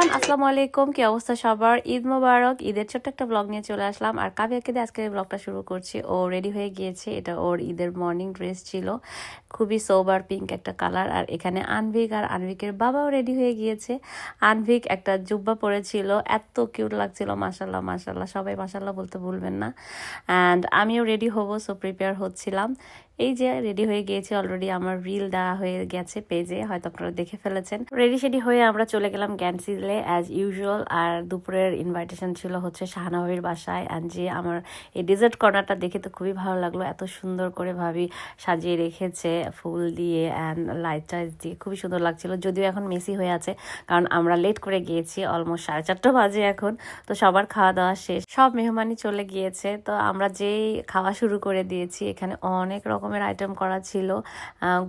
Everyone আসসালামু আলাইকুম কি অবস্থা সবার? ঈদ মোবারক, ঈদের ছোট্ট একটা ব্লগ নিয়ে চলে আসলাম। আর কাবিয়াকে দিয়ে আজকে ব্লগটা শুরু করছি, ও রেডি হয়ে গিয়েছে। এটা ওর ঈদের মর্নিং ড্রেস ছিল। খুবই সোবার পিঙ্ক একটা কালার আর এখানে আনভিক আর আনভিকের বাবাও রেডি হয়ে গিয়েছে। আনভিক একটা জুব্বা পরেছিল, এত কিউট লাগছিল মাসাল্লাহ মাসাল্লাহ সবাই মাসাল্লাহ বলতে ভুলবেন না। অ্যান্ড আমিও রেডি হব সো প্রিপেয়ার হচ্ছিলাম। এই যে রেডি হয়ে গিয়েছে অলরেডি আমার রিল দেওয়া হয়ে গেছে পেজে হয়তো আপনারা দেখে ফেলেছেন। রেডি সেডি হয়ে আমরা চলে গেলাম গ্যানসিলে অ্যাজ ইউজুয়াল আর দুপুরের ইনভাইটেশন ছিল হচ্ছে শাহনাবির বাসায়। অ্যান্ড যে আমার এই ডেজার্ট কর্নারটা দেখে তো খুবই ভালো লাগল, এত সুন্দর করে ভাবি সাজিয়ে রেখেছে ফুল দিয়ে অ্যান্ড লাইট টাইট দিয়ে খুবই সুন্দর লাগছিল। যদিও এখন মেসি হয়ে আছে, কারণ আমরা লেট করে গিয়েছি অলমোস্ট সাড়ে চারটা বাজে এখন, তো সবার খাওয়া দাওয়া শেষ। সব মেহমানই চলে গিয়েছে, তো আমরা যেই খাওয়া শুরু করে দিয়েছি, এখানে অনেক রকমের আইটেম করা ছিল।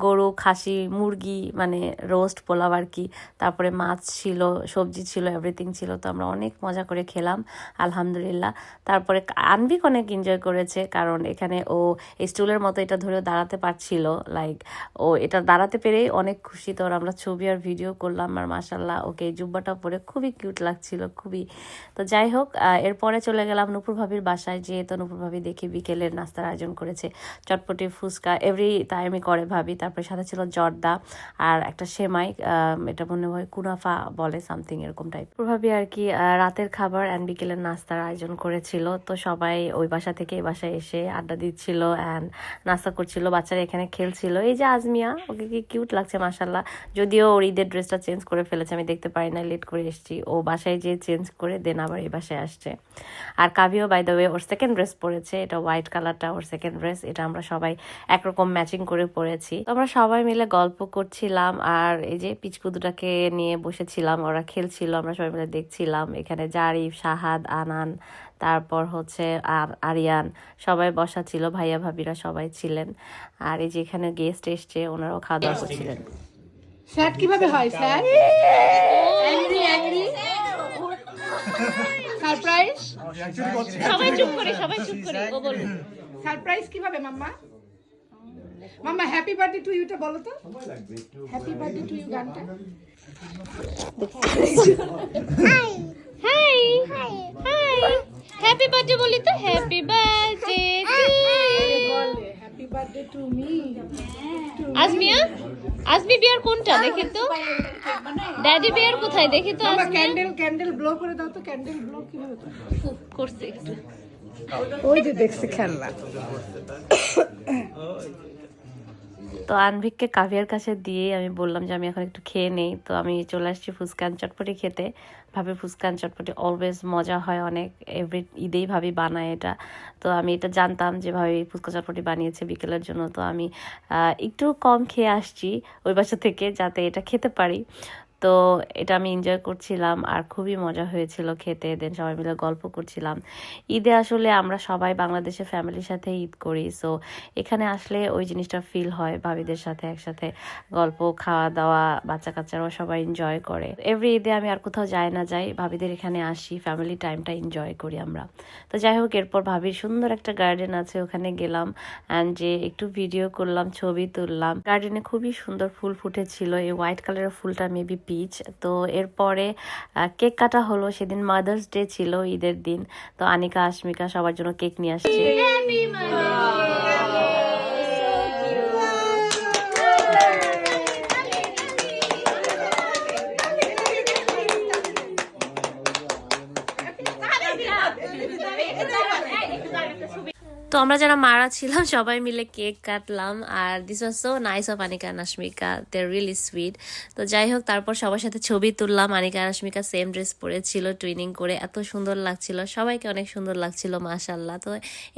গরু, খাসি, মুরগি মানে রোস্ট পোলাও আর কি। তারপরে মাছ ছিল, সবজি ছিল এভরিথিং ছিল। তো আমরা অনেক মজা করে খেলাম, আলহামদুলিল্লাহ। তারপরে আনবিক অনেক এনজয় করেছে, কারণ এখানে ও স্টুলের মতো এটা ধরে দাঁড়াতে পারছিল। লাইক ও এটা দাঁড়াতে পেরেই অনেক খুশি। তো আমরা ছবি আর ভিডিও করলাম আর মাসাল্লাহ ওকে এই জুব্বাটা পরে খুবই কিউট লাগছিল, খুবই। তো যাই হোক এরপরে চলে গেলাম নুপুর ভাবির বাসায়। যেয়ে তো নুপুর ভাবি দেখি বিকেলের নাস্তার আয়োজন করেছে। চটপটি ফুচকা এভরি টাইমই করে ভাবি। তারপরে সাথে ছিল জর্দা আর একটা সেমাই এটা মনে হয় কুনাফা বলে সামথিং এরকম টাইপ ভাবি আর কি রাতের খাবার অ্যান্ড বিকেলের নাস্তার আয়োজন করেছিল। তো সবাই ওই বাসা থেকে এই বাসায় এসে আড্ডা দিচ্ছিল অ্যান্ড নাস্তা করছিল। বাচ্চারা এখানে খেলছিল। এই যে আজমিয়া, ওকে কি কিউট লাগছে মাসাল্লাহ যদিও ওর ঈদের ড্রেসটা চেঞ্জ করে ফেলেছে, আমি দেখতে পারি না লেট করে এসেছি। ও বাসায় যেয়ে চেঞ্জ করে দেন আবার এই বাসায় আসছে। আর কাবিও বাই দ্য ওয়ে ওর সেকেন্ড ড্রেস পরেছে। এটা হোয়াইট কালারটা ওর সেকেন্ড ড্রেস এটা আমরা সবাই একরকম ম্যাচিং করে পড়েছি। তো আমরা সবাই মিলে গল্প করছিলাম আর এই যে পিচকু দুটাকে নিয়ে বসেছিলাম ওরা খেলছিল আমরা সবাই মিলে দেখছিলাম। এখানে জারিফ শাহাদ আনান তারপর হচ্ছে আর আরিয়ান সবাই বসা ছিল ভাইয়া ভাবিরা সবাই ছিলেন। আর এই যে এখানে গেস্ট এসছে ওনারাও খাওয়া দাওয়া করছিলেন। স্যাড কীভাবে হয় অ্যাংরি সারপ্রাইজ সবাই চুপ করে সবাই চুপ করে ও বলুন সারপ্রাইজ কীভাবে mamma? Mamma happy birthday to Yuta বলো তো। হ্যাপি বার্থডে টু ইউ গানটা। হাই হাই হ্যাপি বার্থডে বলি তো? হ্যাপি বার্থডে বলে happy birthday to me Azmia Azmi বিয়ার কোনটা? দেখি তো। ড্যাডি বিয়ার কোথায়? দেখি তো ক্যান্ডেল ক্যান্ডেল ব্লো করে দাও তো। ক্যান্ডেল ব্লো কীভাবে করছে একটু। ওই যে দেখছি খেলনা। তো আনভিককে কাভিয়ার কাছে দিয়ে আমি বললাম যে আমি এখন একটু খেয়ে নেই। তো আমি চলে আসছি ফুচকান চটপটি খেতে। ভাবে ফুচকান চটপটি অলওয়েজ মজা হয় অনেক এভরি ঈদেই ভাবি বানায় এটা। তো আমি এটা জানতাম যে ভাবি ফুচকা চটপটি বানিয়েছে বিকেলের জন্য। তো আমি একটু কম খেয়ে আসছি ওই বাসা থেকে যাতে এটা খেতে পারি। তো এটা আমি এনজয় করছিলাম আর খুবই মজা হয়েছিল খেতে। দেন সবাই মিলে গল্প করছিলাম। ঈদে আসলে আমরা সবাই বাংলাদেশে ফ্যামিলির সাথে ঈদ করি। সো এখানে আসলে ওই জিনিসটা ফিল হয় ভাবিদের সাথে একসাথে। গল্প খাওয়া দাওয়া বাচ্চা কাচ্চারাও সবাই এনজয় করে। এভরি ঈদে আমি আর কোথাও যাই না যাই, ভাবিদের এখানে আসি ফ্যামিলি টাইমটা এনজয় করি আমরা। তো যাই হোক, এরপর ভাবির সুন্দর একটা গার্ডেন আছে, ওখানে গেলাম। অ্যান্ড যে একটু ভিডিও করলাম, ছবি তুললাম। গার্ডেনে খুবই সুন্দর ফুল ফুটেছিল। এই হোয়াইট কালারের ফুলটা মেবি পিচ তো এরপরে কেক কাটা হলো, সেদিন মাদার্স ডে ছিল ঈদের দিন, তো আনিকা, আশমিকা সবার জন্য কেক নিয়ে আসছে। তো আমরা যারা মারা ছিলাম, সবাই মিলে কেক কাটলাম। আর this was so nice of Anika Nashmika they really sweet তো যাই হোক, তারপর সবার সাথে ছবি তুললাম। আনিকা নাশমিকা সেম ড্রেস পরেছিল টুইনিং করে। এত সুন্দর লাগছিল। সবাইকে অনেক সুন্দর লাগছিল মাশাল্লাহ তো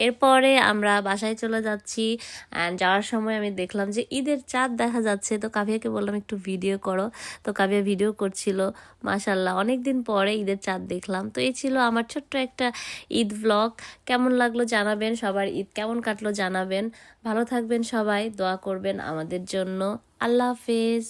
এরপরে আমরা বাসায় চলে যাচ্ছি। অ্যান্ড যাওয়ার সময় আমি দেখলাম যে ঈদের চাঁদ দেখা যাচ্ছে। তো কাভিয়াকে বললাম, একটু ভিডিও করো। তো কাভিয়া ভিডিও করছিল মাশাল্লাহ অনেক দিন পরে ঈদের চাঁদ দেখলাম। তো এই ছিল আমার ছোট্ট একটা ঈদ ব্লগ কেমন লাগল জানাবেন সবার ঈদ কেমন কাটলো জানাবেন। ভালো থাকবেন সবাই দোয়া করবেন আমাদের জন্য। আল্লাহ হাফেজ।